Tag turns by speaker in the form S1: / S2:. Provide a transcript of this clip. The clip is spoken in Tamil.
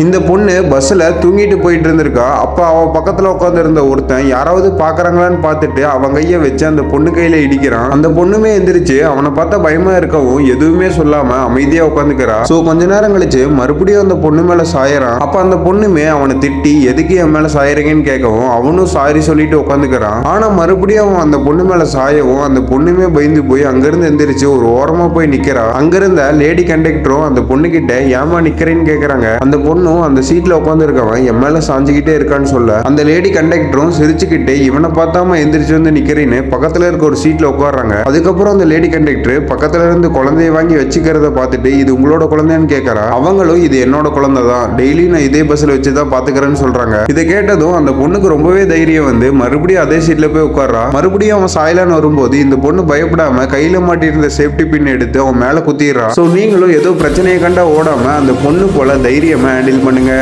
S1: இந்த பொண்ணு பஸ்ஸில் தூங்கிட்டு போயிட்டு இருந்திருக்கா. அப்போ அவள் பக்கத்தில் உட்காந்துருந்த ஒருத்தன் யாராவது பார்க்கறாங்களான்னு பார்த்துட்டு அவன் கையை வச்சு அந்த பொண்ணு கையில் இடிக்கிறான். அந்த பொண்ணுமே எந்திரிச்சு அவனை பார்த்தா பயமாக இருக்கவும் எதுவுமே சொல்லாமல் அமைதியாக உட்காந்துக்கிறா. ஸோ கொஞ்ச நேரம் கழிச்சு மறுபடியும் அந்த பொண்ணு மேலே சாயறான். அப்போ அந்த பொண்ணுமே அவனை திட்டி எதுக்கு என் மேலே சாயறீங்கன்னு கேட்கவும் அவனும் சாரி சொல்லிட்டு உட்காந்துக்கிறான். ஆனால் மறுபடியும் அவன் அந்த பொண்ணு மேலே சாயவும் அந்த பொண்ணுமே பயந்து போய் அங்கேருந்து எந்திரிச்சு ஒரு ஓரமாக போய் நிற்கிறான் அங்கேருந்த லேடி கண்டக்டரும் அந்த பொண்ணுக்கிட்ட ஏமா நிற்கிறேன்னு கேட்குறாங்க அந்த பொண்ணும் அந்த சீட்ல உட்காந்துருக்கவன் என் மேல சாஞ்சுக்கிட்டே இருக்கான்னு சொல்ல அந்த லேடி கண்டக்டரும் சிரிச்சுக்கிட்டு இவனை பார்த்தாம எந்திரிச்சு வந்து நிக்கிறேன்னு பக்கத்துல இருக்க ஒரு சீட்ல உட்காடுறாங்க அதுக்கப்புறம் அந்த லேடி கண்டக்டர் பக்கத்துல இருந்து குழந்தைய வாங்கி வச்சுக்கிறத பார்த்துட்டு இது உங்களோட குழந்தைன்னு கேட்கறா அவங்களும் இது என்னோட குழந்தை தான். டெய்லி நான் இதே பஸ்ல வச்சு தான் பாத்துக்கிறேன்னு சொல்றாங்க. இதை கேட்டதும் அந்த பொண்ணுக்கு ரொம்பவே தைரியம் வந்து மறுபடியும் அதே சீட்ல போய் உட்கார்றா மறுபடியும் அவன் சாயலான்னு வரும்போது இந்த பொண்ணு பயப்படாம கையில மாட்டியிருந்த சேஃப்டி பின் எடுத்து அவன் மேல குத்திடுறான் ஸோ நீங்களும் ஏதோ பிரச்சனையை கண்டா ஓடாம அந்த பொண்ணு போல தைரியமா ஃபில் பண்ணுங்கள்